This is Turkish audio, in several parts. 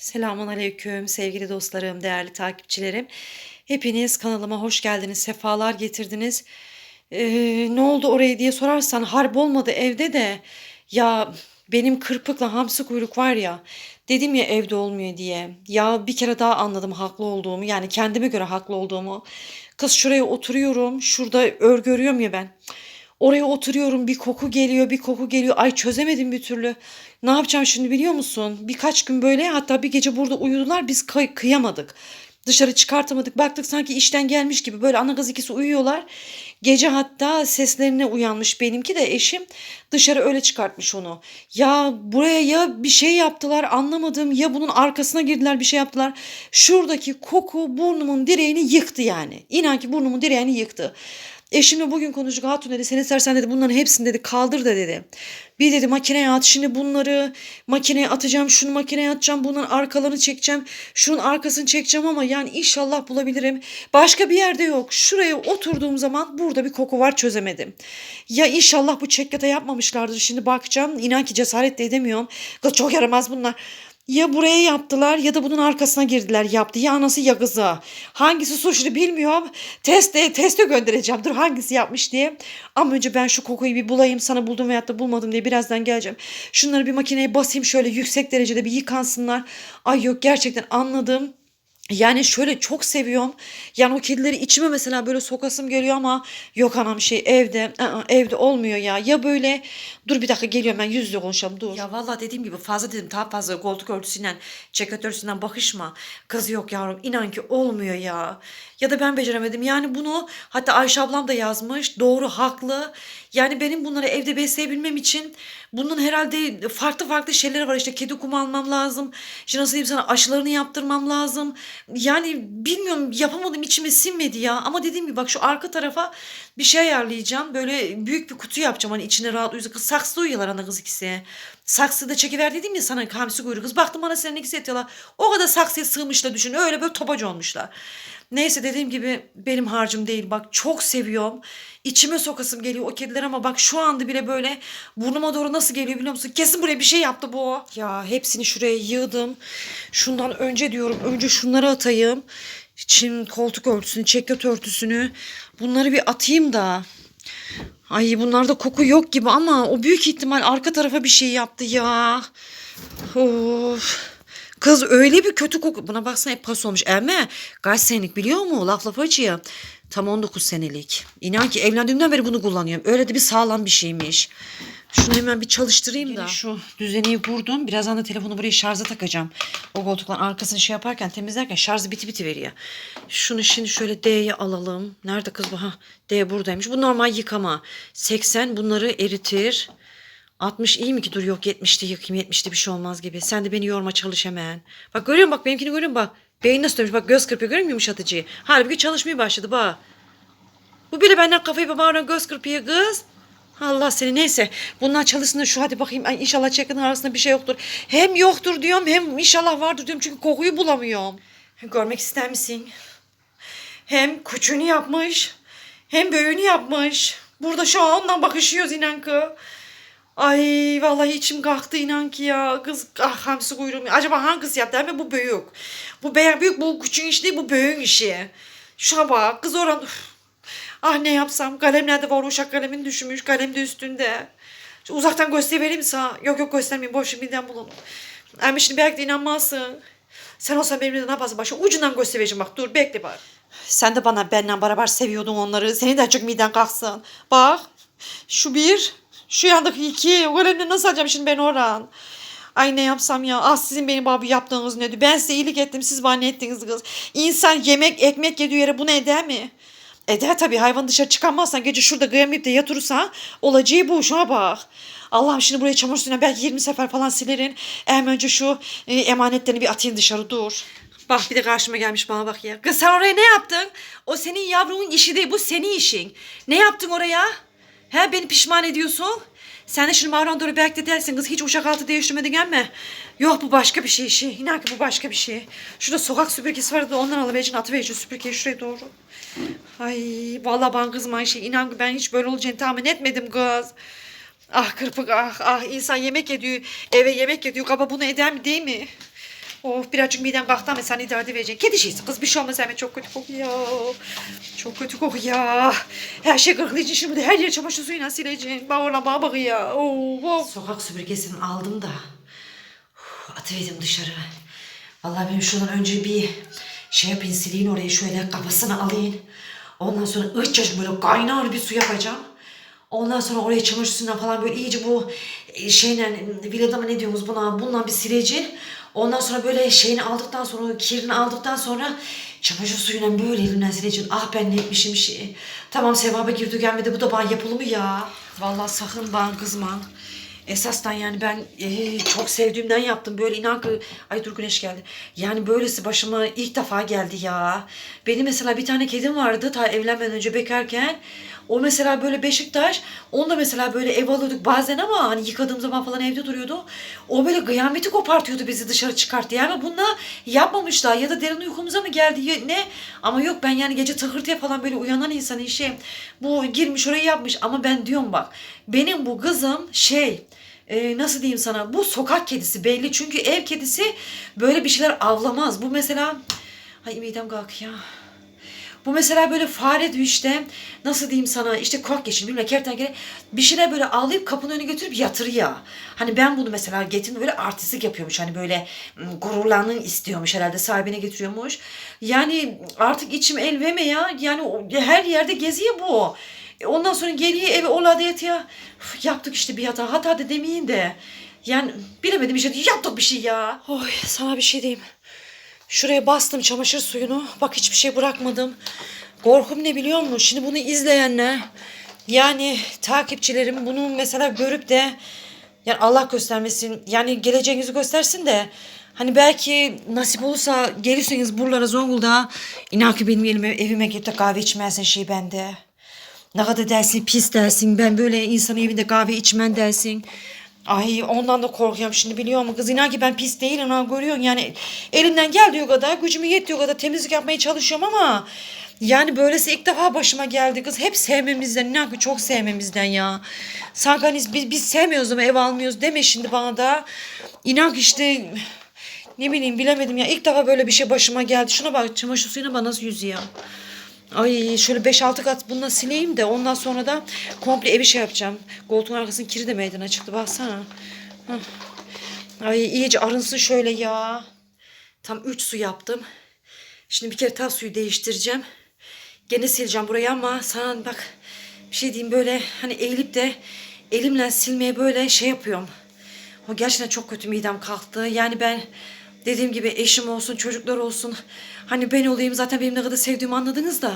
Selamun Aleyküm sevgili dostlarım, değerli takipçilerim. Hepiniz kanalıma hoş geldiniz, sefalar getirdiniz. Ee, ne oldu oraya diye sorarsan harp olmadı evde de. Ya benim kırpıkla hamsi kuyruk var ya dedim ya evde olmuyor diye. Ya bir kere daha anladım haklı olduğumu yani kendime göre haklı olduğumu. Kız şuraya oturuyorum şurada örgü örüyorum ya ben. Oraya oturuyorum bir koku geliyor bir koku geliyor. Ay çözemedim bir türlü. Ne yapacağım şimdi biliyor musun? Birkaç gün böyle hatta bir gece burada uyudular biz kıy- kıyamadık. Dışarı çıkartamadık. Baktık sanki işten gelmiş gibi böyle ana kız ikisi uyuyorlar. Gece hatta seslerine uyanmış benimki de eşim dışarı öyle çıkartmış onu. Ya buraya ya bir şey yaptılar anlamadım ya bunun arkasına girdiler bir şey yaptılar. Şuradaki koku burnumun direğini yıktı yani. İnan ki burnumun direğini yıktı. Eşimle bugün konuştuk. Hatun dedi sen istersen dedi bunların hepsini dedi kaldır da dedi. Bir dedi makineye at şimdi bunları makineye atacağım şunu makineye atacağım bunların arkalarını çekeceğim şunun arkasını çekeceğim ama yani inşallah bulabilirim. Başka bir yerde yok. Şuraya oturduğum zaman burada bir koku var çözemedim. Ya inşallah bu çekyata yapmamışlardır şimdi bakacağım. İnan ki cesaret de edemiyorum. Kız çok yaramaz bunlar. Ya buraya yaptılar ya da bunun arkasına girdiler yaptı. Ya anası ya kızı. Hangisi suçlu bilmiyorum. Teste, teste göndereceğim. Dur hangisi yapmış diye. Ama önce ben şu kokuyu bir bulayım. Sana buldum veyahut da bulmadım diye birazdan geleceğim. Şunları bir makineye basayım şöyle yüksek derecede bir yıkansınlar. Ay yok gerçekten anladım. Yani şöyle çok seviyorum. Yani o kedileri içime mesela böyle sokasım geliyor ama yok anam şey evde ı-ı, evde olmuyor ya. Ya böyle dur bir dakika geliyorum ben yüz yüze konuşalım dur. Ya vallahi dediğim gibi fazla dedim daha fazla koltuk örtüsüyle ceket örtüsünden bakışma. Kız yok yavrum inan ki olmuyor ya. Ya da ben beceremedim. Yani bunu hatta Ayşe ablam da yazmış. Doğru haklı. Yani benim bunları evde besleyebilmem için bunun herhalde farklı farklı şeyleri var. İşte kedi kumu almam lazım. İşte nasıl diyeyim sana aşılarını yaptırmam lazım. Yani bilmiyorum yapamadım içime sinmedi ya. Ama dediğim gibi bak şu arka tarafa bir şey ayarlayacağım. Böyle büyük bir kutu yapacağım. Hani içine rahat uyusun. Kız saksıda uyuyorlar ana kız ikisi. Saksıda çekiver dedim ya sana hamsi kuyruğu kız. Baktım bana senin ikisi yatıyorlar. O kadar saksıya sığmışlar düşün. Öyle böyle topacı olmuşlar. Neyse dediğim gibi benim harcım değil. Bak çok seviyorum. İçime sokasım geliyor o kediler ama bak şu anda bile böyle burnuma doğru nasıl geliyor biliyor musun? Kesin buraya bir şey yaptı bu. Ya hepsini şuraya yığdım. Şundan önce diyorum önce şunları atayım. Çin koltuk örtüsünü, çekyat örtüsünü. Bunları bir atayım da. Ay bunlarda koku yok gibi ama o büyük ihtimal arka tarafa bir şey yaptı ya. Of. Kız öyle bir kötü koku. Buna baksana hep pas olmuş. Emme kaç senelik biliyor musun? Laf laf açıyor. Tam 19 senelik. İnan ki evlendiğimden beri bunu kullanıyorum. Öyle de bir sağlam bir şeymiş. Şunu hemen bir çalıştırayım da. Şu düzeneyi vurdum. Birazdan da telefonu buraya şarja takacağım. O koltukların arkasını şey yaparken temizlerken şarjı biti biti veriyor. Şunu şimdi şöyle D'ye alalım. Nerede kız bu? Ha, D buradaymış. Bu normal yıkama. 80 bunları eritir. 60 iyi mi ki? Dur yok 70'te yıkayım 70'te bir şey olmaz gibi. Sen de beni yorma çalış hemen. Bak görüyor musun? Bak benimkini görüyor musun? Bak. Beyin nasıl dönmüş? Bak göz kırpıyor görüyor musun yumuşatıcıyı? Halbuki çalışmaya başladı bak. Bu bile benden kafayı bağıran göz kırpıyor kız. Allah seni neyse. Bunlar çalışsın da şu hadi bakayım. Ay inşallah çekenin arasında bir şey yoktur. Hem yoktur diyorum hem inşallah vardır diyorum. Çünkü kokuyu bulamıyorum. Görmek ister misin? Hem kuçunu yapmış. Hem böğünü yapmış. Burada şu an ondan bakışıyoruz inan ki. Ay vallahi içim kalktı inan ki ya. Kız ah hamsi kuyruğum. Acaba hangisi yaptı? Ama bu büyük. Bu beyan büyük bu küçük iş değil bu büyük işi. Şuna bak kız oran. Ah ne yapsam? Kalem nerede var? Uşak kalemin düşmüş. Kalem de üstünde. Şu uzaktan göstereyim sana. Yok yok göstermeyeyim. Boş midem bulun. Ama şimdi belki de inanmazsın. Sen olsan benimle ne yaparsın? Başka ucundan göstereceğim bak. Dur bekle bak. Sen de bana benimle beraber seviyordun onları. Senin de çok miden kalksın. Bak. Şu bir. Şu yandaki iki. O kalemle nasıl alacağım şimdi ben oran? Ay ne yapsam ya. Ah sizin benim abi yaptığınız neydi? Ben size iyilik ettim. Siz bana ne ettiniz kız? İnsan yemek ekmek yediği yere bunu eder mi? Eder tabii. Hayvan dışarı çıkamazsan gece şurada gıyamlayıp de yatırırsa olacağı bu. Şuna bak. Allah'ım şimdi buraya çamur suyuna belki 20 sefer falan silerin. Hem önce şu e, emanetlerini bir atayım dışarı dur. Bak bir de karşıma gelmiş bana bak ya. Kız sen oraya ne yaptın? O senin yavrunun işi değil bu senin işin. Ne yaptın oraya? He beni pişman ediyorsun. Sen de şimdi Mavran doğru belki de dersin kız hiç uşak altı değiştirmedin gelme. Yok bu başka bir şey işi. İnan ki bu başka bir şey. Şurada sokak süpürgesi vardı ondan alıvereceğim atıvereceğim süpürgeyi şuraya doğru. Ay vallahi ben kızma şey inan ki ben hiç böyle olacağını tahmin etmedim kız. Ah kırpık ah ah insan yemek ediyor eve yemek ediyor kaba bunu eder mi değil mi? Oh birazcık midem kalktı ama sen idare edeceksin. Kedi şeysi kız bir şey olmaz hemen çok kötü kokuyor. Çok kötü kokuyor. Her şey kırklayıcı şimdi her yer çamaşır suyuyla sileceksin. Bak ona bak bak ya. Oh, oh. Sokak süpürgesini aldım da. Uf, Atıverdim dışarı. Vallahi benim şuradan önce bir şey yapayım sileyim orayı şöyle kafasını alayım. Ondan sonra ıhçacık böyle kaynar bir su yapacağım. Ondan sonra oraya çamaşır suyuna falan böyle iyice bu e, şeyle vilada mı ne diyoruz buna bundan bir sileci. Ondan sonra böyle şeyini aldıktan sonra kirini aldıktan sonra çamaşır suyuyla böyle elimden sileceğim. Ah ben ne etmişim şey. Tamam sevaba girdi gelmedi bu da bana yapılı mı ya? Vallahi sakın bana kızma. Esasdan yani ben e, çok sevdiğimden yaptım. Böyle inan ki... Ay dur güneş geldi. Yani böylesi başıma ilk defa geldi ya. Benim mesela bir tane kedim vardı ta evlenmeden önce bekarken. O mesela böyle Beşiktaş. Onu da mesela böyle ev alıyorduk bazen ama hani yıkadığım zaman falan evde duruyordu. O böyle kıyameti kopartıyordu bizi dışarı çıkarttı. Yani bununla yapmamışlar ya da derin uykumuza mı geldi ne? Ama yok ben yani gece tıkırtıya falan böyle uyanan insan işe. Bu girmiş orayı yapmış ama ben diyorum bak. Benim bu kızım şey e, nasıl diyeyim sana bu sokak kedisi belli çünkü ev kedisi böyle bir şeyler avlamaz. Bu mesela ay midem kalk ya. Bu mesela böyle fare diyor nasıl diyeyim sana işte kork geçin bilmem kertenkele bir şeyler böyle avlayıp kapının önüne götürüp yatırıyor. Hani ben bunu mesela getirme böyle artistik yapıyormuş hani böyle gururlanın istiyormuş herhalde sahibine getiriyormuş. Yani artık içim el verme ya yani her yerde geziyor bu. Ondan sonra geriye eve oladı yatıyor. Üf, Yaptık işte bir hata. Hata da demeyin de. Yani bilemedim işte yaptık bir şey ya. Oy sana bir şey diyeyim. Şuraya bastım çamaşır suyunu. Bak hiçbir şey bırakmadım. Korkum ne biliyor musun? Şimdi bunu izleyenler yani takipçilerim bunu mesela görüp de yani Allah göstermesin yani geleceğinizi göstersin de hani belki nasip olursa gelirseniz buralara Zonguldak'a inan ki benim elime, evime gelip de kahve içmezsin şey bende. Ne kadar dersin pis dersin ben böyle insan evinde kahve içmen dersin. Ay ondan da korkuyorum şimdi biliyor musun kız inan ki ben pis değilim ha görüyorsun yani elimden geldiği kadar gücümü yettiği kadar temizlik yapmaya çalışıyorum ama yani böylesi ilk defa başıma geldi kız hep sevmemizden inan ki çok sevmemizden ya. Sanki hani biz, biz sevmiyoruz ama ev almıyoruz deme şimdi bana da. İnan ki işte ne bileyim bilemedim ya ilk defa böyle bir şey başıma geldi. Şuna bak çamaşır suyuna bana nasıl yüzüyor. Ay şöyle 5-6 kat bununla sileyim de ondan sonra da komple evi şey yapacağım. Koltuğun arkasının kiri de meydana çıktı baksana. Ay iyice arınsın şöyle ya. Tam 3 su yaptım. Şimdi bir kere daha suyu değiştireceğim. Gene sileceğim burayı ama sana bak bir şey diyeyim böyle hani eğilip de elimle silmeye böyle şey yapıyorum. O gerçekten çok kötü midem kalktı. Yani ben dediğim gibi eşim olsun, çocuklar olsun. Hani ben olayım zaten benim ne kadar sevdiğimi anladınız da.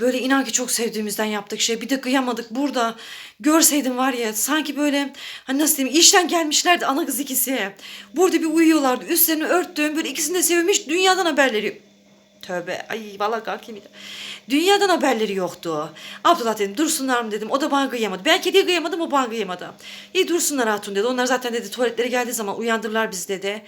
Böyle inan ki çok sevdiğimizden yaptık şey. Bir de kıyamadık burada. Görseydim var ya sanki böyle hani nasıl diyeyim işten gelmişlerdi ana kız ikisi. Burada bir uyuyorlardı. Üstlerini örttüm. Böyle ikisini de sevmiş. Dünyadan haberleri Tövbe. Ay vallahi kalkayım. Dünyadan haberleri yoktu. Abdullah dedim dursunlar mı dedim. O da bana kıyamadı. Ben kediye kıyamadım o bana kıyamadı. İyi dursunlar hatun dedi. Onlar zaten dedi tuvaletlere geldiği zaman uyandırırlar bizi dedi.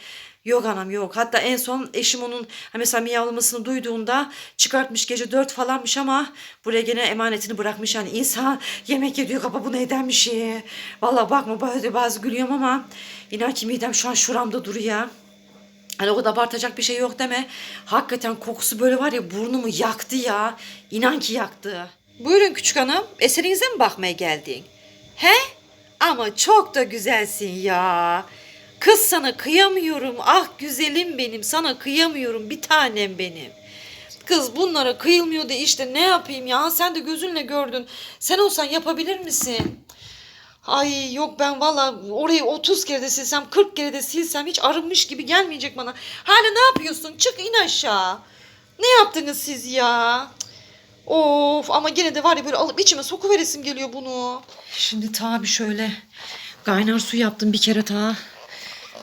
Yok anam yok. Hatta en son eşim onun hani mesela miyavlamasını duyduğunda çıkartmış gece dört falanmış ama buraya gene emanetini bırakmış. Yani insan yemek yediyor kapa bu neyden bir şey. Vallahi bakma bazı, bazı gülüyorum ama inan ki midem şu an şuramda duruyor. Hani o kadar abartacak bir şey yok deme. Hakikaten kokusu böyle var ya burnumu yaktı ya. İnan ki yaktı. Buyurun küçük hanım. Eserinize mi bakmaya geldin? He? Ama çok da güzelsin ya. Kız sana kıyamıyorum. Ah güzelim benim. Sana kıyamıyorum. Bir tanem benim. Kız bunlara kıyılmıyor da işte ne yapayım ya? Sen de gözünle gördün. Sen olsan yapabilir misin? Ay yok ben valla orayı 30 kere de silsem 40 kere de silsem hiç arınmış gibi gelmeyecek bana. Hala ne yapıyorsun? Çık in aşağı. Ne yaptınız siz ya? Of ama gene de var ya böyle alıp içime sokuveresim geliyor bunu. Şimdi tabi şöyle kaynar su yaptım bir kere daha.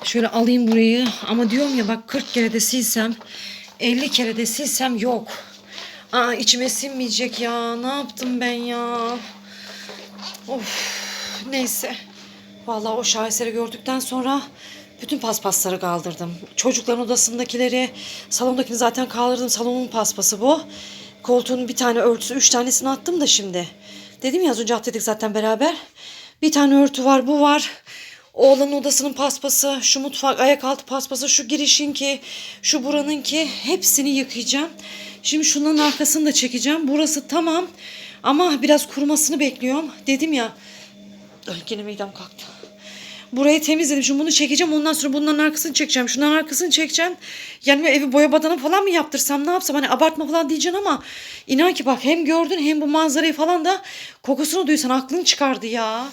Şöyle alayım burayı ama diyorum ya bak 40 kere de silsem 50 kere de silsem yok. Aa içime sinmeyecek ya. Ne yaptım ben ya? Of neyse. Vallahi o şaheseri gördükten sonra bütün paspasları kaldırdım. Çocukların odasındakileri, salondakini zaten kaldırdım. Salonun paspası bu. Koltuğun bir tane örtüsü, üç tanesini attım da şimdi. Dedim ya az önce atladık zaten beraber. Bir tane örtü var, bu var. Oğlanın odasının paspası, şu mutfak ayak altı paspası, şu girişinki, şu buranınki hepsini yıkayacağım. Şimdi şunların arkasını da çekeceğim. Burası tamam ama biraz kurumasını bekliyorum. Dedim ya. Ay midem kalktı. Burayı temizledim. Şimdi bunu çekeceğim. Ondan sonra bunların arkasını çekeceğim. Şunların arkasını çekeceğim. Yani evi boya badana falan mı yaptırsam ne yapsam? Hani abartma falan diyeceksin ama inan ki bak hem gördün hem bu manzarayı falan da kokusunu duysan aklın çıkardı ya.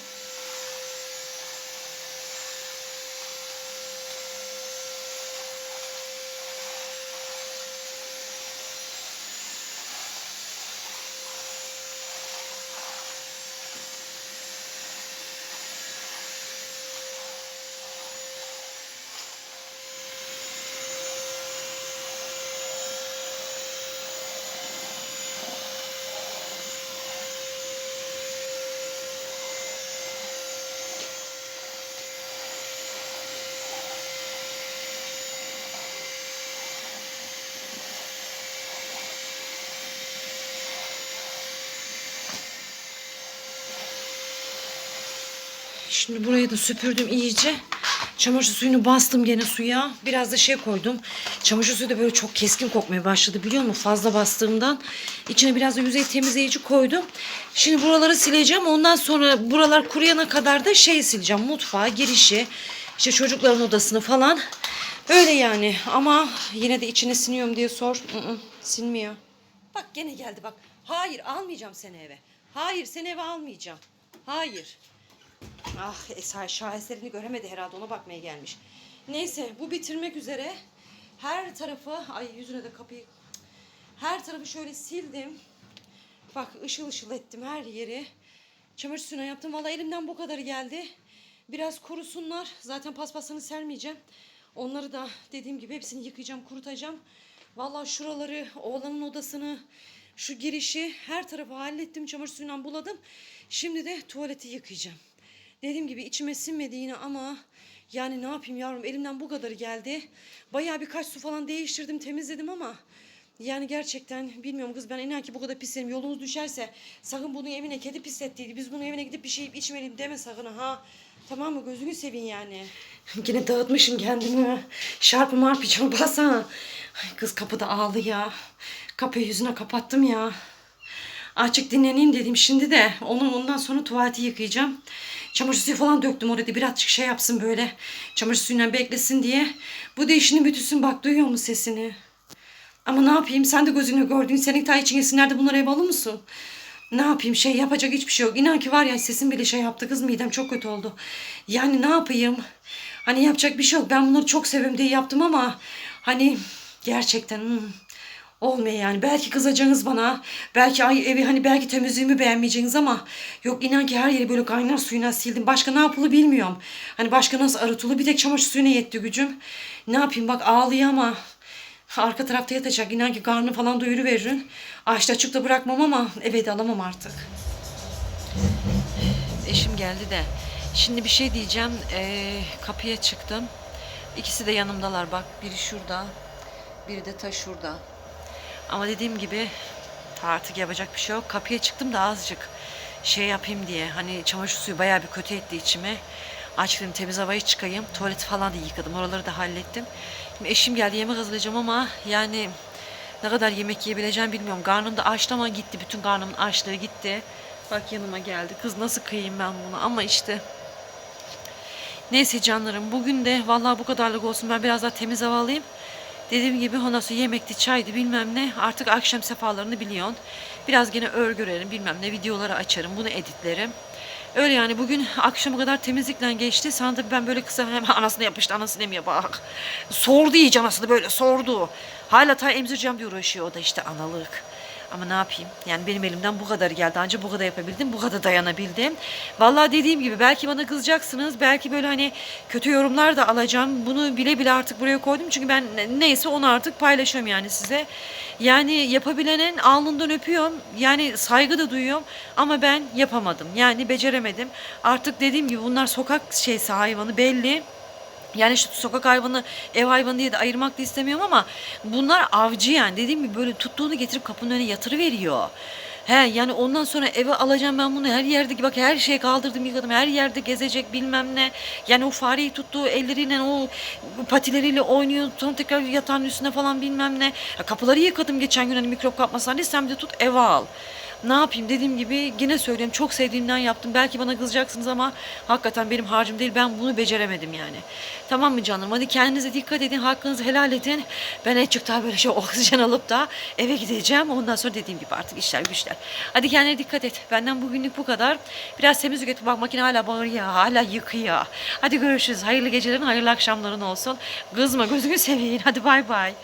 Şimdi burayı da süpürdüm iyice. Çamaşır suyunu bastım gene suya. Biraz da şey koydum. Çamaşır suyu da böyle çok keskin kokmaya başladı biliyor musun? Fazla bastığımdan. İçine biraz da yüzey temizleyici koydum. Şimdi buraları sileceğim. Ondan sonra buralar kuruyana kadar da şey sileceğim. Mutfağı, girişi, işte çocukların odasını falan. Öyle yani. Ama yine de içine siniyorum diye sor. Hı-hı, sinmiyor. Bak gene geldi bak. Hayır almayacağım seni eve. Hayır seni eve almayacağım. Hayır. Ah Esra şaheserini göremedi herhalde ona bakmaya gelmiş. Neyse bu bitirmek üzere. Her tarafı ay yüzüne de kapıyı her tarafı şöyle sildim. Bak ışıl ışıl ettim her yeri. Çamaşır suyuna yaptım. Valla elimden bu kadar geldi. Biraz kurusunlar. Zaten paspasını sermeyeceğim. Onları da dediğim gibi hepsini yıkayacağım, kurutacağım. Valla şuraları, oğlanın odasını, şu girişi her tarafı hallettim. Çamaşır suyuyla buladım. Şimdi de tuvaleti yıkayacağım. Dediğim gibi içime sinmedi yine ama yani ne yapayım yavrum elimden bu kadar geldi. Bayağı birkaç su falan değiştirdim temizledim ama yani gerçekten bilmiyorum kız ben inan ki bu kadar pislerim. Yolunuz düşerse sakın bunun evine kedi pislettiydi. Biz bunun evine gidip bir şey içmeliyim deme sakın ha. Tamam mı gözünü sevin yani. Yine dağıtmışım kendimi. Şarpı marpı bassana. Ay kız kapıda ağlı ya. Kapıyı yüzüne kapattım ya. Açık dinleneyim dedim şimdi de. Onun ondan sonra tuvaleti yıkayacağım. Çamaşır suyu falan döktüm orada birazcık şey yapsın böyle. Çamaşır suyuyla beklesin diye. Bu da işini bütüsün bak duyuyor mu sesini? Ama ne yapayım sen de gözünü gördün. Senin ta için yesinler bunlara ev mısın? Ne yapayım şey yapacak hiçbir şey yok. İnan ki var ya sesim bile şey yaptı kız midem çok kötü oldu. Yani ne yapayım? Hani yapacak bir şey yok. Ben bunları çok seviyorum diye yaptım ama hani gerçekten hmm, olmuyor yani. Belki kızacaksınız bana. Belki ay evi hani belki temizliğimi beğenmeyeceksiniz ama yok inan ki her yeri böyle kaynar suyuna sildim. Başka ne yapılı bilmiyorum. Hani başka nasıl arıtılı bir tek çamaşır suyuna yetti gücüm. Ne yapayım bak ağlıyor ama arka tarafta yatacak. İnan ki karnı falan doyuruveririm. Açta açık da bırakmam ama eve de alamam artık. Eşim geldi de. Şimdi bir şey diyeceğim. Ee, kapıya çıktım. İkisi de yanımdalar bak. Biri şurada. Biri de ta şurada. Ama dediğim gibi artık yapacak bir şey yok. Kapıya çıktım da azıcık şey yapayım diye. Hani çamaşır suyu bayağı bir kötü etti içime. Aç dedim temiz havayı çıkayım. Tuvaleti falan da yıkadım. Oraları da hallettim. Şimdi eşim geldi yemek hazırlayacağım ama yani ne kadar yemek yiyebileceğim bilmiyorum. Karnım da açtı ama gitti. Bütün karnımın açlığı gitti. Bak yanıma geldi. Kız nasıl kıyayım ben bunu ama işte Neyse canlarım bugün de vallahi bu kadarlık olsun. Ben biraz daha temiz hava alayım. Dediğim gibi sonra yemekti, çaydı bilmem ne. Artık akşam sefalarını biliyorsun. Biraz gene örgürerim bilmem ne videoları açarım. Bunu editlerim. Öyle yani bugün akşama kadar temizlikle geçti. Sana da ben böyle kısa hemen anasını yapıştı anasını demiyor bak. Sordu iyice anasını böyle sordu. Hala ta emzireceğim diye uğraşıyor o da işte analık. Ama ne yapayım? Yani benim elimden bu kadar geldi. Ancak bu kadar yapabildim. Bu kadar dayanabildim. Vallahi dediğim gibi belki bana kızacaksınız. Belki böyle hani kötü yorumlar da alacağım. Bunu bile bile artık buraya koydum. Çünkü ben neyse onu artık paylaşıyorum yani size. Yani yapabilenin alnından öpüyorum. Yani saygı da duyuyorum. Ama ben yapamadım. Yani beceremedim. Artık dediğim gibi bunlar sokak şeysi hayvanı belli. Yani işte sokak hayvanı, ev hayvanı diye de ayırmak da istemiyorum ama bunlar avcı yani. Dediğim gibi böyle tuttuğunu getirip kapının önüne yatırıveriyor. He yani ondan sonra eve alacağım ben bunu her yerde bak her şeyi kaldırdım yıkadım her yerde gezecek bilmem ne. Yani o fareyi tuttuğu elleriyle o patileriyle oynuyor sonra tekrar yatağın üstüne falan bilmem ne. Ya kapıları yıkadım geçen gün hani mikrop kapmasın diye sen bir de tut eve al. Ne yapayım dediğim gibi yine söylüyorum çok sevdiğimden yaptım. Belki bana kızacaksınız ama hakikaten benim harcım değil. Ben bunu beceremedim yani. Tamam mı canım? Hadi kendinize dikkat edin. Hakkınızı helal edin. Ben azıcık daha böyle şey oksijen alıp da eve gideceğim. Ondan sonra dediğim gibi artık işler güçler. Hadi kendine dikkat et. Benden bugünlük bu kadar. Biraz temizlik et. Bak makine hala bağırıyor. Hala yıkıyor. Hadi görüşürüz. Hayırlı gecelerin, hayırlı akşamların olsun. Kızma gözünü seveyim. Hadi bay bay.